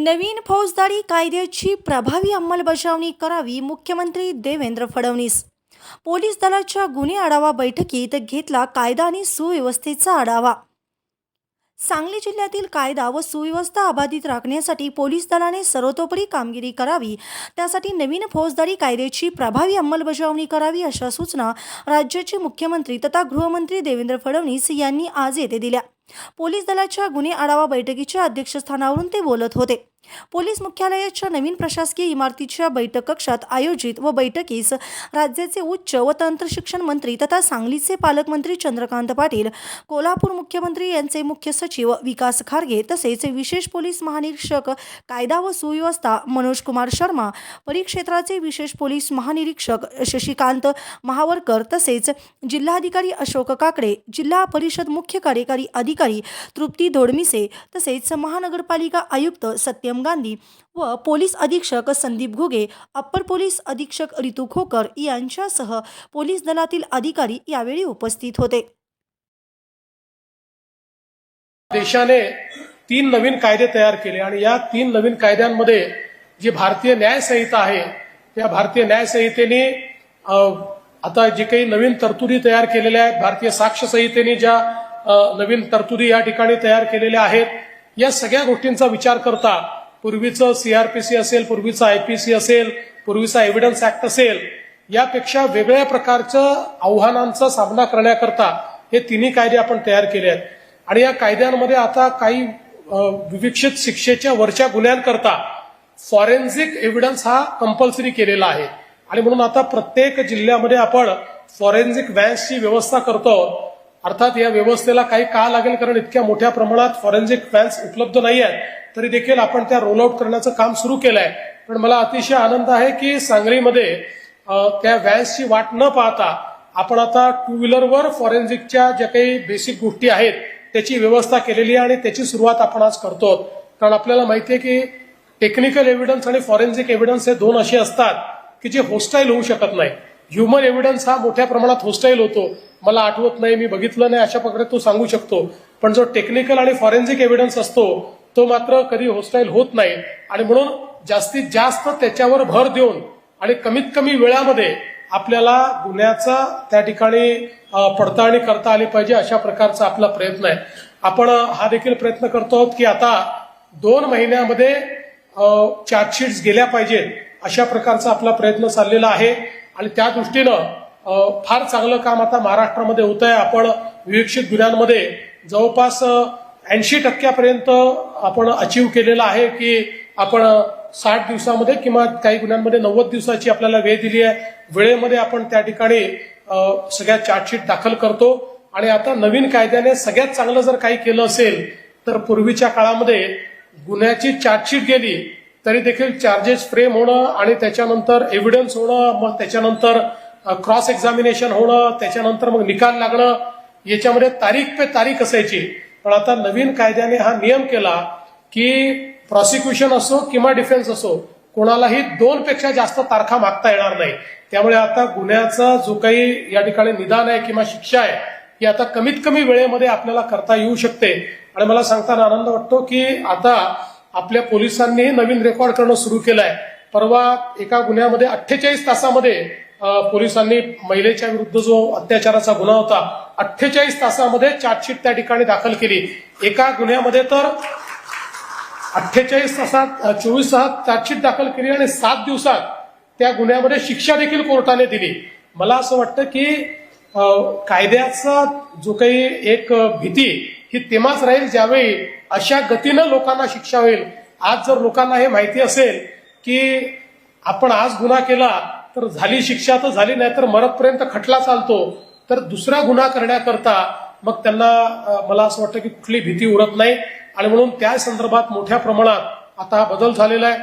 नवीन फौजदारी कायद्याची प्रभावी अंमलबजावणी करावी मुख्यमंत्री देवेंद्र फडणवीस. पोलीस दलाच्या गुन्हे आढावा बैठकीत घेतला कायदा आणि सुव्यवस्थेचा आढावा. सांगली जिल्ह्यातील कायदा व सुव्यवस्था अबाधित राखण्यासाठी पोलीस दलाने सर्वतोपरी कामगिरी करावी त्यासाठी नवीन फौजदारी कायद्याची प्रभावी अंमलबजावणी करावी अशा सूचना राज्याचे मुख्यमंत्री तथा गृहमंत्री देवेंद्र फडणवीस यांनी आज येथे दिल्या. पोलीस दलाच्या गुन्हे आढावा बैठकीच्या अध्यक्षस्थानावरून ते बोलत होते. पोलीस मुख्यालयाच्या नवीन प्रशासकीय इमारतीच्या बैठक कक्षात आयोजित व बैठकीस राज्याचे उच्च व तंत्रशिक्षण मंत्री तथा सांगलीचे पालकमंत्री चंद्रकांत पाटील कोल्हापूर मुख्यमंत्री यांचे मुख्य सचिव विकास खारगे तसेच विशेष पोलीस महानिरीक्षक कायदा व सुव्यवस्था मनोज कुमार शर्मा परिक्षेत्राचे विशेष पोलीस महानिरीक्षक शशिकांत महावरकर तसेच जिल्हाधिकारी अशोक काकडे जिल्हा परिषद मुख्य कार्यकारी अधिकारी तृप्ती धोडमिसे तसेच महानगरपालिका आयुक्त सत्य सत्यम गांधी व पोलीस अधीक्षक संदीप घुगे अप्पर पोलीस अधीक्षक रितू खोकर यांच्यासह पोलीस दलातील अधिकारी यावेळी उपस्थित होते. देशाने तीन नवीन कायदे तयार केले आणि या तीन नवीन कायद्यांमध्ये जी भारतीय न्यायसंहिता आहे त्या भारतीय न्यायसंहितेने आता जे काही नवीन तरतुदी तयार केलेल्या आहेत भारतीय साक्ष संहितेने ज्या नवीन तरतुदी या ठिकाणी तयार केलेल्या आहेत या सगळ्या गोष्टींचा विचार करता पूर्वीचं सीआरपीसी असेल पूर्वीचं आयपीसी असेल पूर्वीचा एव्हिडन्स ऍक्ट असेल यापेक्षा वेगळ्या प्रकारचं आव्हानांचा सामना करण्याकरता हे तिन्ही कायदे आपण तयार केले आहेत. आणि या कायद्यांमध्ये आता काही विविक्षित शिक्षेच्या वरच्या गुन्ह्यांकरता फॉरेन्सिक एव्हिडन्स हा कंपल्सरी केलेला आहे. आणि म्हणून आता प्रत्येक जिल्ह्यामध्ये आपण फॉरेन्सिक व्हॅन्सची व्यवस्था करतो. अर्थात या व्यवस्थेला काही का लागेल? कारण इतक्या मोठ्या प्रमाणात फॉरेन्सिक व्हॅन्स उपलब्ध नाही आहेत तरी देखील आपण त्या रोल आउट करण्याचं काम सुरू केलं आहे पण मला अतिशय आनंद आहे की सांगलीमध्ये त्या व्हॅन्सची वाट न पाहता आपण आता टू व्हीलरवर फॉरेन्सिकच्या ज्या काही बेसिक गोष्टी आहेत त्याची व्यवस्था केलेली आहे आणि त्याची सुरुवात आपण आज करतो. कारण आपल्याला माहिती आहे की टेक्निकल एव्हिडन्स आणि फॉरेन्सिक एव्हिडन्स हे दोन असे असतात की जे होस्टाईल होऊ शकत नाही. ह्युमन एव्हिडन्स हा मोठ्या प्रमाणात होस्टाईल होतो. मला आठवत नाही मी बघितलं नाही अशा प्रकारे तो सांगू शकतो. पण जो टेक्निकल आणि फॉरेन्सिक एव्हिडन्स असतो तो मात्र कधी होस्टाईल होत नाही. आणि म्हणून जास्तीत जास्त त्याच्यावर भर देऊन आणि कमीत कमी वेळामध्ये आपल्याला गुन्ह्याचा त्या ठिकाणी पडताळणी करता आली पाहिजे अशा प्रकारचा आपला प्रयत्न आहे. आपण हा देखील प्रयत्न करतो आहोत की आता दोन महिन्यामध्ये चार्जशीट्स गेल्या पाहिजेत अशा प्रकारचा आपला प्रयत्न चाललेला आहे. आणि त्या दृष्टीनं फार चांगलं काम आता महाराष्ट्रामध्ये होत आहे आपण विवेक्षित गुन्ह्यांमध्ये जवळपास ऐंशी टक्क्यापर्यंत आपण अचीव केलेलं आहे की आपण साठ दिवसामध्ये किंवा काही गुन्ह्यांमध्ये नव्वद दिवसाची आपल्याला वेळ दिली आहे. वेळेमध्ये आपण त्या ठिकाणी सगळ्या चार्जशीट दाखल करतो. आणि आता नवीन कायद्याने सगळ्यात चांगलं जर काही केलं असेल तर पूर्वीच्या काळामध्ये गुन्ह्याची चार्जशीट गेली तरी देखील चार्जेस फ्रेम होणं आणि त्याच्यानंतर एव्हिडन्स होणं मग त्याच्यानंतर क्रॉस एक्झामिनेशन होणं त्याच्यानंतर मग निकाल लागणं याच्यामध्ये तारीख पे तारीख असायची. पण आता नवीन कायद्याने हा नियम केला की प्रॉसिक्युशन असो किंवा डिफेन्स असो कोणालाही दोन पेक्षा जास्त तारखा मागता येणार नाही. त्यामुळे आता गुन्ह्याचा जो काही या ठिकाणी निदान आहे किंवा शिक्षा आहे ही आता कमीत कमी वेळेमध्ये आपल्याला करता येऊ शकते. आणि मला सांगताना आनंद वाटतो की आता आपल्या पोलिसांनीही नवीन रेकॉर्ड करणं सुरू केलं आहे परवा एका गुन्ह्यामध्ये अठ्ठेचाळीस तासामध्ये पोलिसांनी महिलेच्या विरुद्ध जो अत्याचाराचा गुन्हा होता अठ्ठेचाळीस तासामध्ये चार्जशीट त्या ठिकाणी दाखल केली. एका गुन्ह्यामध्ये तर अठ्ठेचाळीस तासात चोवीस तासात चार्जशीट दाखल केली आणि सात दिवसात त्या गुन्ह्यामध्ये शिक्षा देखील कोर्टाने दिली. मला असं वाटतं की कायद्याचा जो काही एक भीती ही तेव्हाच राहील ज्यावेळी अशा गतीनं लोकांना शिक्षा होईल. आज जर लोकांना हे माहिती असेल की आपण आज गुन्हा केला तर झाली शिक्षा तर झाली नाही तर मरतपर्यंत खटला चालतो. तर दुसरा गुन्हा करण्याकरता मग त्यांना मला असं वाटतं की कुठली भीती उरत नाही. आणि म्हणून त्या संदर्भात मोठ्या प्रमाणात आता हा बदल झालेला आहे.